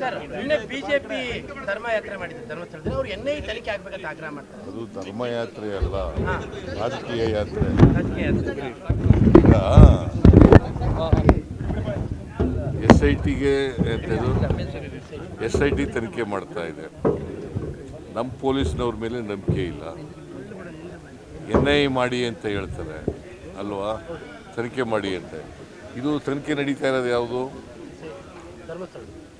Sir ನಿನ್ನೆ BJP ಧರ್ಮಯಾತ್ರೆ ಮಾಡಿದ್ರು ಧರ್ಮಸ್ಥಳದಲ್ಲಿ. ಅವ್ರು ಎನ್ ಐ ತನಿಖೆ ಆಗ್ಬೇಕಂತ ಆಗ್ರಹ ಮಾಡ್ತಾರೆ. ಅದು ಧರ್ಮಯಾತ್ರೆ ಅಲ್ಲ ರಾಜಕೀಯ ಯಾತ್ರೆ. ರಾಜಕೀಯ ಯಾತ್ರೆ. ಈಗ ಎಸ್ ಐ ಟಿಗೆ ಎಸ್ ಐ ಟಿ ತನಿಖೆ ಮಾಡ್ತಾ ಇದೆ. ನಮ್ಮ ಪೊಲೀಸ್ನವ್ರ ಮೇಲೆ ನಂಬಿಕೆ ಇಲ್ಲ. ಎನ್ ಐ ಮಾಡಿ ಅಂತ ಹೇಳ್ತಾರೆ. ಅಲ್ವಾ? ತನಿಖೆ ಮಾಡಿ ಅಂತ. ಇದು ತನಿಖೆ ನಡೀತಾ ಇರೋದು ಯಾವುದು?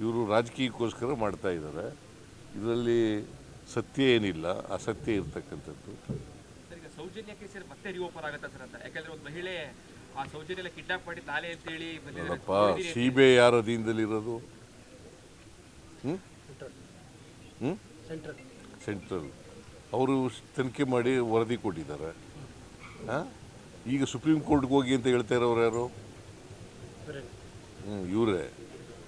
ಇವರು ರಾಜಕೀಯಕ್ಕೋಸ್ಕರ ಮಾಡ್ತಾ ಇದ್ದಾರೆ. ಇದರಲ್ಲಿ ಸತ್ಯ ಏನಿಲ್ಲ ಅಸತ್ಯ ಇರ್ತಕ್ಕಂಥದ್ದು. ಸರ್ ಈಗ ಸೌಜನ್ಯ ಕೇಸರಿ ಮತ್ತೆ ರಿಓಪನ್ ಆಗತ್ತಾ ಸರ್ ಅಂತ? ಯಾಕಂದ್ರೆ ಒಂದು ಮಹಿಳೆ ಆ ಸೌಜನ್ಯ ಕಿಡ್ನಾಪ್ ಮಾಡಿ ತಾಲೆ ಅಂತ ಹೇಳಿ ಬಂದಿದ್ದಾರೆ. ನೋಡಪ್ಪ ಸಿ ಬಿ ಐ ಯಾರ ಅಧೀನದಲ್ಲಿರೋದು? ಹ್ಞೂ ಸೆಂಟ್ರಲ್. ಅವರು ತನಿಖೆ ಮಾಡಿ ವರದಿ ಕೊಟ್ಟಿದ್ದಾರೆ. ಹಾಂ? ಈಗ ಸುಪ್ರೀಂ ಕೋರ್ಟ್ಗೆ ಹೋಗಿ ಅಂತ ಹೇಳ್ತಾ ಇರೋರು ಯಾರು? ಹ್ಞೂ ಇವರೇ.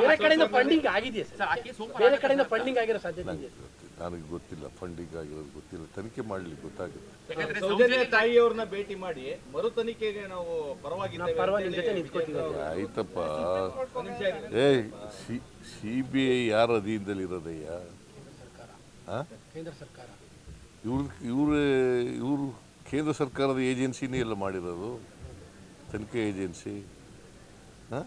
ಬೇರೆ ಕಡೆಯಿಂದ ಫಂಡಿಂಗ್ ಆಗಿದೆಯಾ ಸರ್? ಬೇರೆ ಕಡೆಯಿಂದ ಫಂಡಿಂಗ್ ಆಗಿರೋ ಸಾಧ್ಯತೆ ಇದೆ ನನಗೆ ಗೊತ್ತಿಲ್ಲ ಫಂಡಿಂಗ್ ಆಗಿರೋದು ಗೊತ್ತಿಲ್ಲ. ತನಿಖೆ ಮಾಡ್ಲಿಕ್ಕೆ ಗೊತ್ತಾಗುತ್ತೆ. ಯಾಕಂದ್ರೆ ಸೌಜನ್ಯ ತಾಯಿಯವ್ರನ್ನ ಭೇಟಿ ಮಾಡಿ ಮರು ತನಿಖೆಗೆ ನಾವು ಪರವಾಗಿದ್ದೇವೆ ಪರವಾಗಿ ಅಂತ ಜೊತೆ ಹೇಳಿ ನಿಂತ್ಕೊತೀವಿ. ಆಯ್ತಪ್ಪ. ಏಯ್ ಏ ಸಿ ಬಿ ಐ ಯಾರ ಅಧೀನದಲ್ಲಿ ಇರೋದಯ್ಯ? ಕೇಂದ್ರ ಸರ್ಕಾರ. ಇವ್ರ ಇವ್ರ ಇವರು ಕೇಂದ್ರ ಸರ್ಕಾರದ ಏಜೆನ್ಸಿನೇ ಎಲ್ಲ ಮಾಡಿರೋದು? ತನಿಖೆ ಏಜೆನ್ಸಿ? ಹಾಂ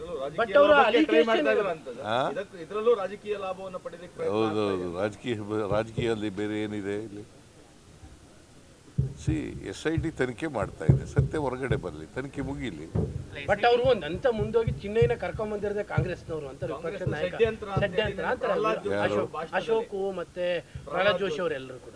ಇದ್ರಲ್ಲೂ ಅವರು ಇದರಲ್ಲೂ ರಾಜಕೀಯ ಲಾಭವನ್ನು ಪಡೆದಕ್ಕೆ ಪ್ರಯತ್ನ ಹೌದೌದು. ರಾಜಕೀಯ ರಾಜಕೀಯದಲ್ಲಿ ಬೇರೆ ಏನಿದೆ ಇಲ್ಲಿ? ಸಿ ಎಸ್ ಐ ಟಿ ತನಿಖೆ ಮಾಡ್ತಾ ಇದೆ. ಸತ್ಯ ಹೊರಗಡೆ ಬರಲಿ. ತನಿಖೆ ಮುಗಿಲಿ. ಬಟ್ ಅವರು ಒಂದ್ ಅಂತ ಮುಂದೋಗಿ ಚಿನ್ನೈನ ಕರ್ಕೊಂಡ್ ಬಂದಿರೋದೇ ಕಾಂಗ್ರೆಸ್ನವರು ಅಂತ ವಿಪಕ್ಷ ನಾಯಕ. ಷಡ್ಯಂತ್ರ ಅಂತ ಅಂತಾರೆ ಅಶೋಕ್ ಅಶೋಕು ಮತ್ತೆ ಪ್ರಹ್ಲಾದ್ ಜೋಶಿ ಅವರೆಲ್ಲರೂ ಕೂಡ.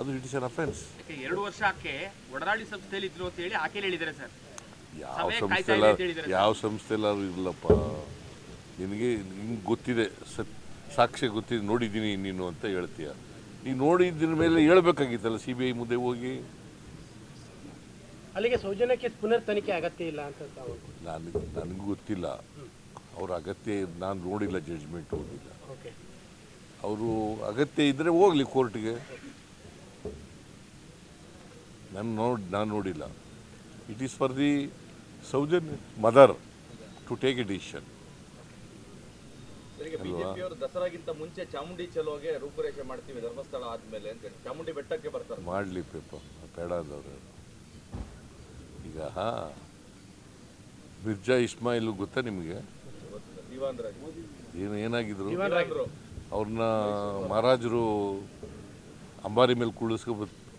ಅದು ಇಟ್ ಇಸ್ ಅನ್ ಅಫೆನ್ಸ್ ಯಾಕೆ ಎರಡು ವರ್ಷ ಆಕೆ ಒಡನಾಡಿ ಸಂಸ್ಥೆಯಲ್ಲಿ ಇದ್ರು ಅಂತ ಹೇಳಿ ಆಕೆ ಹೇಳಿದ್ದಾರೆ ಸರ್. ಯಾವ ಸಮಯ ಕಾಯ್ತಾ ಸಂಸ್ಥೆ ಇದೆ ಅಂತ ಹೇಳಿದ್ದಾರೆ ಯಾವ ಸಂಸ್ಥೆಲ್ಲಾದ್ರೂ ಇರಲಪ್ಪ. ನಿನಗೆ ನಿಂಗೆ ಗೊತ್ತಿದೆ ಸತ್ ಸಾಕ್ಷ್ಯ ಗೊತ್ತಿದೆ ನೋಡಿದ್ದೀನಿ ನೀನು ಅಂತ ಹೇಳ್ತೀಯ. ನೀನು ನೋಡಿದ್ದಿನ ಮೇಲೆ ಹೇಳ್ಬೇಕಾಗಿತ್ತಲ್ಲ ಸಿ ಬಿ ಐ ಮುಂದೆ ಹೋಗಿ? ಅಲ್ಲಿಗೆ ಸೌಜನ್ಯಕ್ಕೆ ಕೇಸ್ ಪುನರ್ ತನಿಖೆ ಅಗತ್ಯ ಇಲ್ಲ ಅಂತ ತಾವು ನನಗೆ ನನಗೂ ಗೊತ್ತಿಲ್ಲ. ಅವ್ರ ಅಗತ್ಯ ನಾನು ನೋಡಿಲ್ಲ ಜಡ್ಜ್ಮೆಂಟ್ ಹೋಗಿಲ್ಲ. ಓಕೆ ಅವರು ಅಗತ್ಯ ಇದ್ದರೆ ಹೋಗಲಿ ಕೋರ್ಟ್ಗೆ ನಾನು ನೋಡಿ ನಾನು ನೋಡಿಲ್ಲ. It is for the Soujanya mother to take a decision ದಸರಾಗಿಂತ ಮುಂಚೆ ಚಾಮುಂಡಿ ಚಲೋಗೆ ರೂಪುರೇಷೆ ಮಾಡ್ತೀವಿ ಧರ್ಮಸ್ಥಳ ಆದ್ಮೇಲೆ ಅಂತ ಚಾಮುಂಡಿ ಬೆಟ್ಟಕ್ಕೆ ಬರ್ತಾರೆ. ಮಾಡಲಿ ಪೇಪ ಬೇಡ ಅಂದವ್ರು ಈಗ ಮಿರ್ಜಾ ಇಸ್ಮಾಯಿಲ್ ಗೊತ್ತಾ ನಿಮಗೆ? ಏನು ಏನಾಗಿದ್ರು? ಅವ್ರನ್ನ ಮಹಾರಾಜರು ಅಂಬಾರಿ ಮೇಲೆ ಕುಳಿಸ್ಕೊ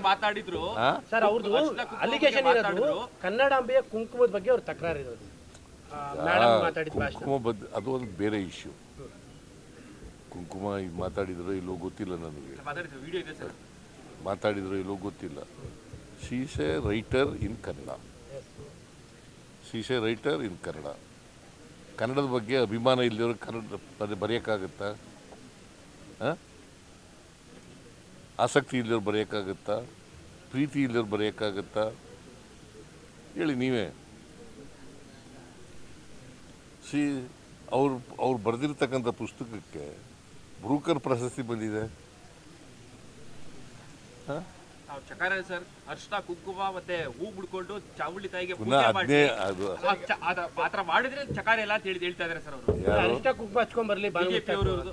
ಮಾತಾಡಿದ್ರು? ಸರ್ ಅವ್ರದ್ದು ಅಲಿಗೇಷನ್ ಇರೋದು. ಕನ್ನಡಾಂಬೆಯ ಕುಂಕುಮದ ಬಗ್ಗೆ ಅವ್ರ ತಕರಾರು ಇರೋದು. ಅದು ಒಂದು ಬೇರೆ ಇಶ್ಯೂ ಕುಂಕುಮ ಇದು ಮಾತಾಡಿದ್ರು ಇಲ್ಲೋ ಗೊತ್ತಿಲ್ಲ ನನಗೆ. ಮಾತಾಡಿದ್ರು. ವಿಡಿಯೋ ಇದೆ ಸರ್. ಮಾತಾಡಿದ್ರು ಇಲ್ಲೋ ಗೊತ್ತಿಲ್ಲ. She's a writer in Kannada she's a writer in Kannada ಕನ್ನಡದ ಬಗ್ಗೆ ಅಭಿಮಾನ ಇಲ್ಲದವ್ರು ಕನ್ನಡ ಬರೆ- ಬರೆಯೋಕ್ಕಾಗತ್ತಾ? ಆ? ಆಸಕ್ತಿ ಇಲ್ಲದ್ರು ಬರೆಯೋಕ್ಕಾಗುತ್ತಾ? ಪ್ರೀತಿ ಇಲ್ಲದ್ರು ಬರೆಯೋಕ್ಕಾಗುತ್ತಾ? ಹೇಳಿ ನೀವೇ. ಸಿ ಅವರು ಅವ್ರು ಬರೆದಿರ್ತಕ್ಕಂಥ ಪುಸ್ತಕಕ್ಕೆ ಬ್ರೂಕರ್ ಪ್ರಶಸ್ತಿ ಬಂದಿದೆ. ಹಾಂ? ನಾವು ಚಕಾರ ಸರ್ ಅರ್ಶಿನ ಕುಂಕುಮ ಮತ್ತೆ ಹೂ ಬಿಡ್ಕೊಂಡು ಚಾವುಳ್ಳಿ ತಾಯಿಗೆ ಅದು. ಅದ- ಮಾಡಿದ್ರೆ ಚಕಾರ ಎಲ್ಲ ಅಂತ ಹೇಳಿ ಹೇಳ್ತಾ ಇದಾರೆ ಸರ್ ಅವರು. ಅರಿಷ್ಟ ಕುಂಕುಮ ಹಚ್ಕೊಂಡ್ ಬರ್ಲಿ ಅವರು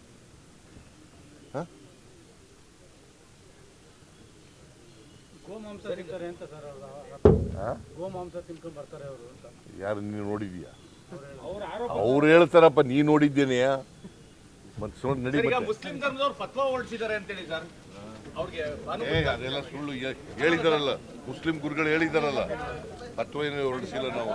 ಗೋಮಾಂಸ ತಿಂತಾರೆ ಅಂತ ಸರ್ ಹಾಂ ಗೋಮಾಂಸ ತಿನ್ಕೊಂಡ್ ಬರ್ತಾರೆ ಅವರು ಅಂತ. ಯಾರು ನೀನು ನೋಡಿದ್ಯಾ? ಅವ್ರ ಹೇಳ್ತಾರಪ್ಪ ನೀ ನೋಡಿದ್ದೇನೆಯಾ ಮತ್ತೆ ನೋಡಿ ನಡಿ ಸರ್, ಈಗ ಮತ್ತೆ. ಮುಸ್ಲಿಂ ಧರ್ಮದವ್ರು ಫತ್ವಾ ಹೊರಡಿಸಿದ್ದಾರೆ ಅಂತೇಳಿ ಸರ್. ಅವ್ರಿಗೆ ಏ ಅದೆಲ್ಲ ಸುಳ್ಳು. ಹೇಳಿದಾರಲ್ಲ ಮುಸ್ಲಿಂ ಗುರುಗಳು ಹೇಳಿದಾರಲ್ಲ ಅಥವಾ ಏನು ಹೊರಡಿಸಿಲ್ಲ ನಾವು.